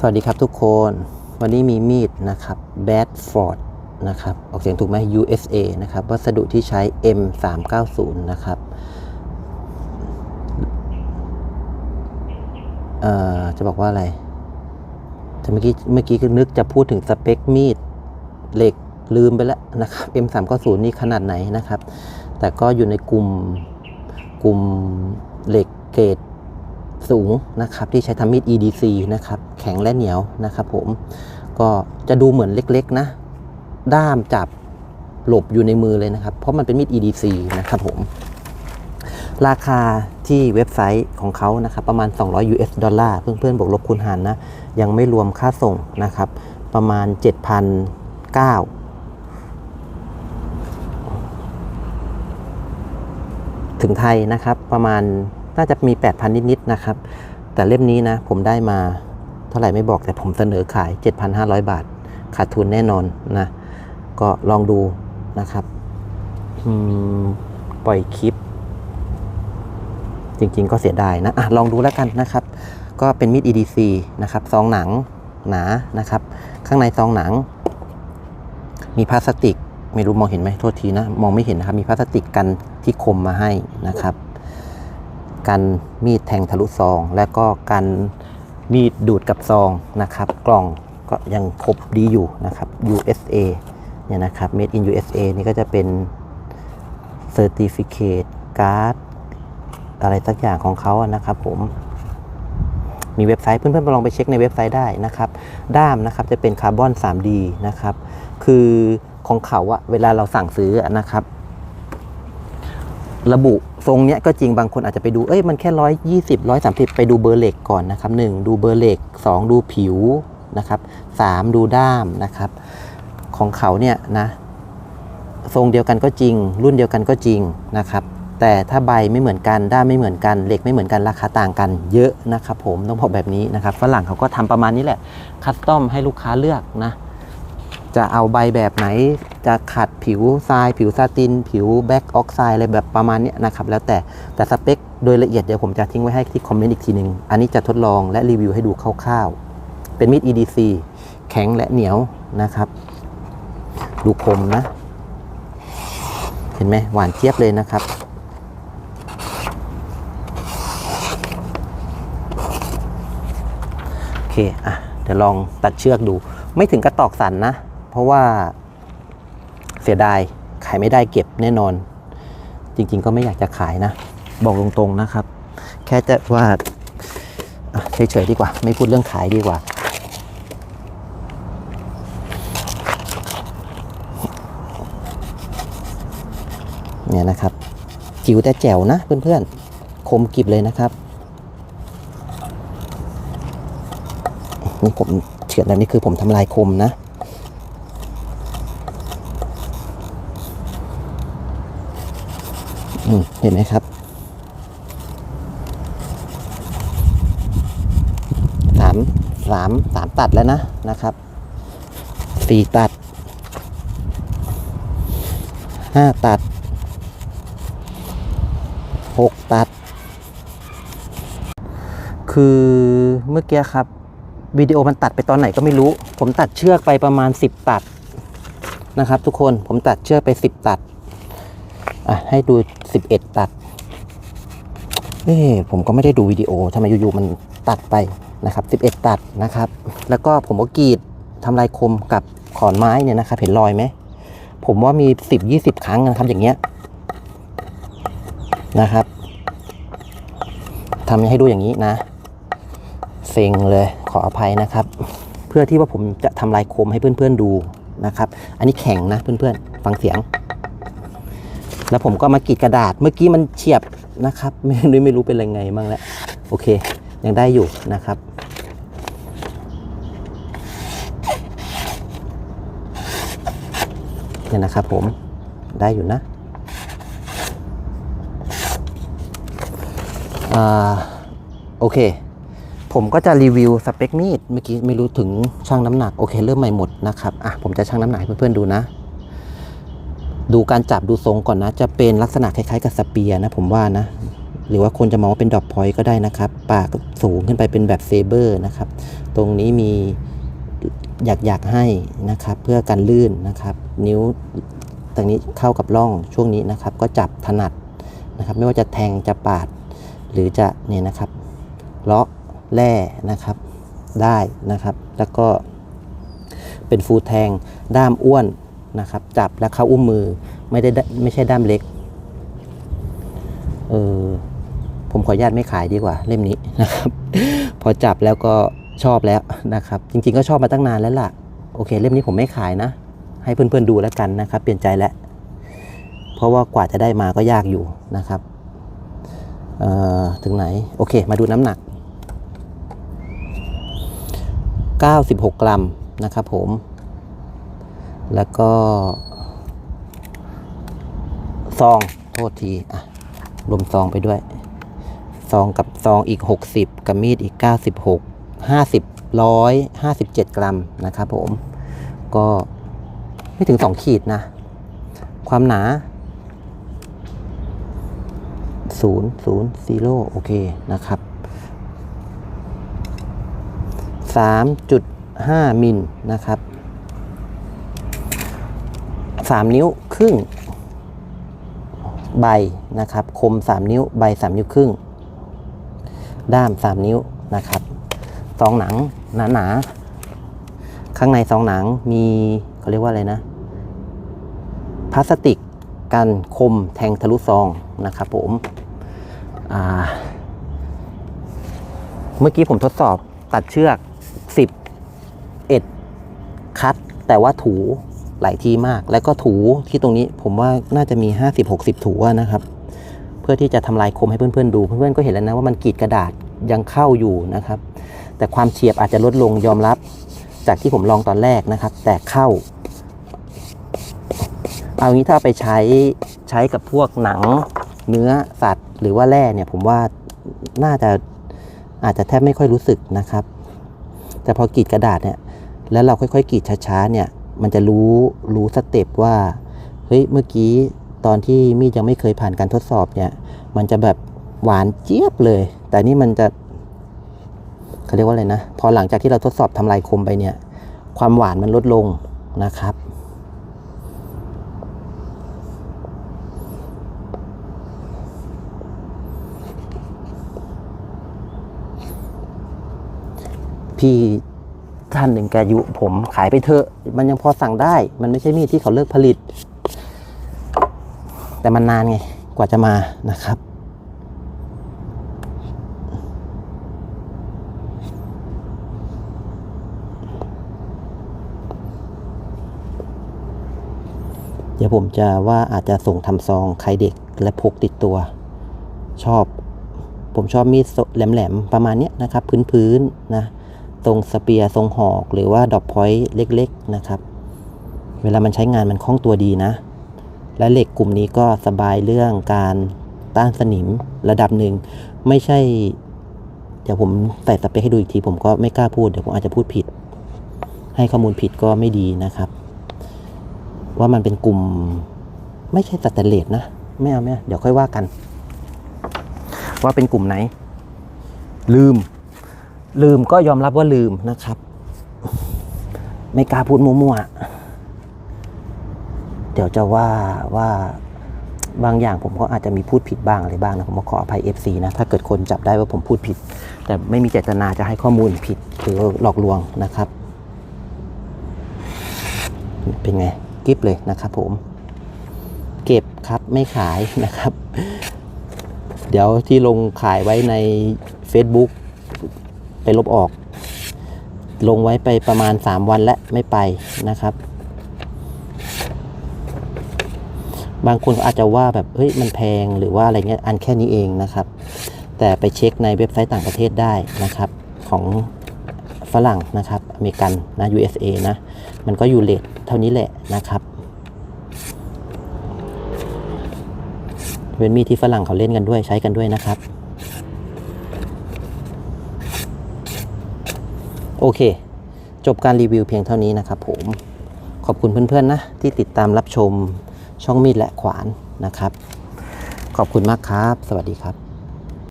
สวัสดีครับทุกคน วันนี้มีมีดนะครับ Bedford นะครับ ออกเสียงถูกไหม USA นะครับ วัสดุที่ใช้ M390 นะครับเอ่อจะบอกว่าอะไรเมื่อกี้เมื่อกี้คือนึกจะพูดถึงสเปคมีดเหล็กลืมไปแล้วนะครับ M390 นี่ขนาดไหนนะครับ แต่ก็อยู่ในกลุ่มกลุ่มเหล็กเกรด สูงนะครับที่ใช้ทำมีด EDC นะครับแข็งและเหนียวนะครับผมก็จะดูเหมือนเล็กๆนะ ด้ามจับหลบอยู่ในมือเลยนะครับ เพราะมันเป็นมีด EDC นะครับผมราคาที่เว็บไซต์ของเขานะครับประมาณ 200 US ดอลลาร์เพื่อนๆบวกลบคูณหารนะ ยังไม่รวมค่าส่งนะครับ ประมาณ7,900ถึงไทยนะครับประมาณ น่าจะมี 8,000 นิดๆนะครับ แต่เล่มนี้นะ ผมได้มาเท่าไหร่ไม่บอกแต่ผมเสนอขาย 7,500 บาท ขาดทุนแน่นอนนะ ก็ลองดูนะครับปล่อยคลิป จริงๆก็เสียดายนะอะลองดูแล้วกันนะครับ ก็เป็นมีด EDC นะครับซองหนังหนานะครับ ข้างในซองหนัง มีพลาสติก ไม่รู้มองเห็นไหมโทษทีนะ มองไม่เห็นนะครับ มีพลาสติกกันที่คมมาให้นะครับ กันมีดแทงทะลุซอง และก็กันมีดดูดกับซองนะครับ กล่องก็ยังครบดีอยู่นะครับ USA เนี่ยนะครับ made in USA นี่ก็จะเป็น certificate card อะไรสักอย่างของเขานะครับผมมีเว็บไซต์เพื่อนๆไปลองไปเช็คในเว็บไซต์ได้นะครับ ด้ามนะครับจะเป็นคาร์บอน 3D นะครับ คือของเขาอะเวลาเราสั่งซื้อนะครับ ระบุ ทรงเนี้ยก็จริงบางคนอาจจะไปดูเอ้ยมันแค่ร้อยยี่สิบร้อยสามสิบไปดูเบอร์เหล็กก่อนนะครับหนึ่งดูเบอร์เหล็กสองดูผิวนะครับสามดูด้ามนะครับ ของเขาเนี่ยนะทรงเดียวกันก็จริง รุ่นเดียวกันก็จริงนะครับ แต่ถ้าใบไม่เหมือนกันด้ามไม่เหมือนกันเหล็กไม่เหมือนกันราคาต่างกันเยอะนะครับผมต้องบอกแบบนี้นะครับฝรั่งเขาก็ทำประมาณนี้แหละคัสตอมให้ลูกค้าเลือกนะ จะเอาใบแบบไหน จะขัดผิวทราย ผิวซาติน ผิวแบ็กออกไซด์อะไรแบบประมาณนี้นะครับ แล้วแต่แต่สเปคโดยละเอียดเดี๋ยวผมจะทิ้งไว้ให้ที่คอมเมนต์อีกทีหนึ่งอันนี้จะทดลองและรีวิวให้ดูคร่าวๆ เป็นมีด EDC แข็งและเหนียวนะครับ ดูคมนะ เห็นไหมหวานเจี๊ยบเลยนะครับโอเคอะเดี๋ยวลองตัดเชือกดู ไม่ถึงกระตอกสันนะ ราะว่าเสียดายขายไม่ได้เก็บแน่นอน จริง ๆ ก็ไม่อยากจะขายนะ บอกตรงๆนะครับ แค่จะว่าเฉยๆดีกว่า ไม่พูดเรื่องขายดีกว่า เนี่ยนะครับ จิ๋วแต่แจ๋วนะเพื่อนๆ คมกริบเลยนะครับ นี่ผมเฉือนแล้วนี่คือผมทำลายคมนะ อืม เห็นไหมครับสามสามสามตัดแล้วนะนะครับสี่ตัดห้าตัดหกตัด คือเมื่อกี้ครับวิดีโอมันตัดไปตอนไหนก็ไม่รู้ ผมตัดเชือกไปประมาณ 10 ตัดนะครับ ทุกคนผมตัดเชือกไป 10 ตัด อะให้ดู 11 ตัดเอ๊ผมก็ไม่ได้ดูวิดีโอทำไมอยู่ๆมันตัดไปนะครับ 11 ตัดนะครับ แล้วก็ผมก็กรีดทำลายคมกับขอนไม้เนี่ยนะครับ เห็นรอยไหม ผมว่ามี 10-20 ครั้งนะครับอย่างเงี้ยนะครับทำให้ดูอย่างนี้นะ เซ็งเลยขออภัยนะครับ เพื่อที่ว่าผมจะทำลายคมให้เพื่อนๆดูนะครับ อันนี้แข็งนะเพื่อนๆ ฟังเสียง แล้วผมก็มากรีดกระดาษ เมื่อกี้มันเฉียบนะครับ ไม่รู้ไม่รู้เป็นยังไงบ้างแล้วโอเค ยังได้อยู่นะครับเนี่ยนะครับผมได้อยู่นะอ่าโอเค ผมก็จะรีวิวสเปคมีดเมื่อกี้ไม่รู้ถึงช่างน้ำหนัก โอเค เริ่มใหม่หมดนะครับอะผมจะชั่งน้ำหนักให้เพื่อนๆดูนะ ดูการจับดูทรงก่อนนะ จะเป็นลักษณะคล้ายๆกับสเปียร์นะผมว่านะ หรือว่าคนจะมองว่าเป็นดอกพอยต์ก็ได้นะครับ ปากสูงขึ้นไปเป็นแบบเซเบอร์นะครับ ตรงนี้มีอยากอยากให้นะครับ เพื่อกันลื่นนะครับ นิ้วตรงนี้เข้ากับร่องช่วงนี้นะครับ ก็จับถนัดนะครับ ไม่ว่าจะแทงจะปาด หรือจะเนี่ยนะครับเลาะแร่นะครับได้นะครับ แล้วก็เป็นฟูแทงด้ามอ้วน นะครับ จับแล้วเข้าอุ้มมือไม่ได้ไม่ใช่ด้ามเล็ก เออผมขออนุญาตไม่ขายดีกว่าเล่มนี้นะครับ พอจับแล้วก็ชอบแล้วนะครับ จริง ๆ ก็ชอบมาตั้งนานแล้วล่ะ โอเค เล่มนี้ผมไม่ขายนะ ให้เพื่อนๆดูแล้วกันนะครับ เปลี่ยนใจแล้ว เพราะว่ากว่าจะได้มาก็ยากอยู่นะครับเออถึงไหน โอเค มาดูน้ำหนัก 96 กรัมนะครับผม แล้วก็ซองโทษทีอะรวมซองไปด้วยซองกับซองอีก 60 กับมีดอีก 96 50 157 กรัมนะครับผม ก็ไม่ถึง 2 ขีดนะ ความหนา 0 0 0 โอเคนะครับ 3.5 มิลนะครับ 3 นิ้วครึ่งใบนะครับ คม 3 นิ้วใบ 3 นิ้วครึ่ง ด้าม 3 นิ้วนะครับซองหนังหนาหนาๆข้างในซองหนังมีเขาเรียกว่าอะไรนะพลาสติกกันคมแทงทะลุซองนะครับผมเมื่อกี้ผมทดสอบตัดเชือก 10เอ็ดคัดแต่ว่าถู หลายทีมาก แล้วก็ถูที่ตรงนี้ผมว่าน่าจะมี 50-60 ถูนะครับ เพื่อที่จะทำลายคมให้เพื่อนๆดู เพื่อนๆก็เห็นแล้วนะว่ามันกรีดกระดาษยังเข้าอยู่นะครับ แต่ความเฉียบอาจจะลดลงยอมรับ จากที่ผมลองตอนแรกนะครับ แต่เข้า เอางี้ถ้าเอาไปใช้ใช้กับพวกหนังเนื้อสัตว์ หรือว่าแร่เนี่ยผมว่าน่าจะอาจจะแทบไม่ค่อยรู้สึกนะครับ แต่พอกรีดกระดาษเนี่ย แล้วเราค่อยๆกรีดช้าๆเนี่ย มันจะรู้รู้สเต็ปว่าเฮ้ยเมื่อกี้ตอนที่มีดยังไม่เคยผ่านการทดสอบเนี่ย มันจะแบบหวานเจี๊ยบเลย แต่นี่มันจะเขาเรียกว่าอะไรนะ พอหลังจากที่เราทดสอบทำลายคมไปเนี่ย ความหวานมันลดลงนะครับ พี่ ท่านหนึ่งแกยุผมขายไปเถอะ มันยังพอสั่งได้ มันไม่ใช่มีดที่เขาเลิกผลิต แต่มันนานไง กว่าจะมานะครับ เดี๋ยวผมจะว่าอาจจะส่งทำซองใครเด็กและพกติดตัว ชอบ ผมชอบมีดแหลมๆ ประมาณนี้นะครับ พื้นๆนะ ทรงสเปียร์ทรงหอกหรือว่าดอกพอยต์เล็กๆนะครับ เวลามันใช้งานมันคล่องตัวดีนะ และเหล็กกลุ่มนี้ก็สบายเรื่องการต้านสนิมระดับหนึ่ง ไม่ใช่ เดี๋ยวผมใส่สเปคให้ดูอีกที ผมก็ไม่กล้าพูดเดี๋ยวผมอาจจะพูดผิด ให้ข้อมูลผิดก็ไม่ดีนะครับ ว่ามันเป็นกลุ่มไม่ใช่สแตนเลสนะไม่เอาไม่เอาเดี๋ยวค่อยว่ากัน ว่าเป็นกลุ่มไหน ลืม ลืมก็ยอมรับว่าลืมนะครับ ไม่กล้าพูดมั่วๆเดี๋ยวจะว่าว่าบางอย่างผมก็อาจจะมีพูดผิดบ้างอะไรบ้างนะผมก็ขออภัย FC นะถ้าเกิดคนจับได้ว่าผมพูดผิด แต่ไม่มีเจตนาจะให้ข้อมูลผิดหรือหลอกลวงนะครับ เป็นไงกิฟเลยนะครับผม เก็บครับไม่ขายนะครับ เดี๋ยวที่ลงขายไว้ใน Facebook ไปลบออก ลงไว้ไปประมาณ 3 วันและไม่ไปนะครับ บางคนอาจจะว่าแบบเฮ้ยมันแพงหรือว่าอะไรเงี้ยอันแค่นี้เองนะครับ แต่ไปเช็คในเว็บไซต์ต่างประเทศได้นะครับ ของฝรั่งนะครับ อเมริกันนะ USA นะ มันก็อยู่เลทเท่านี้แหละนะครับเป็นมีดที่ฝรั่งเขาเล่นกันด้วยใช้กันด้วยนะครับ โอเค จบการรีวิวเพียงเท่านี้นะครับผม ขอบคุณเพื่อนๆนะที่ติดตามรับชมช่องมีดและขวานนะครับ ขอบคุณมากครับ สวัสดีครับ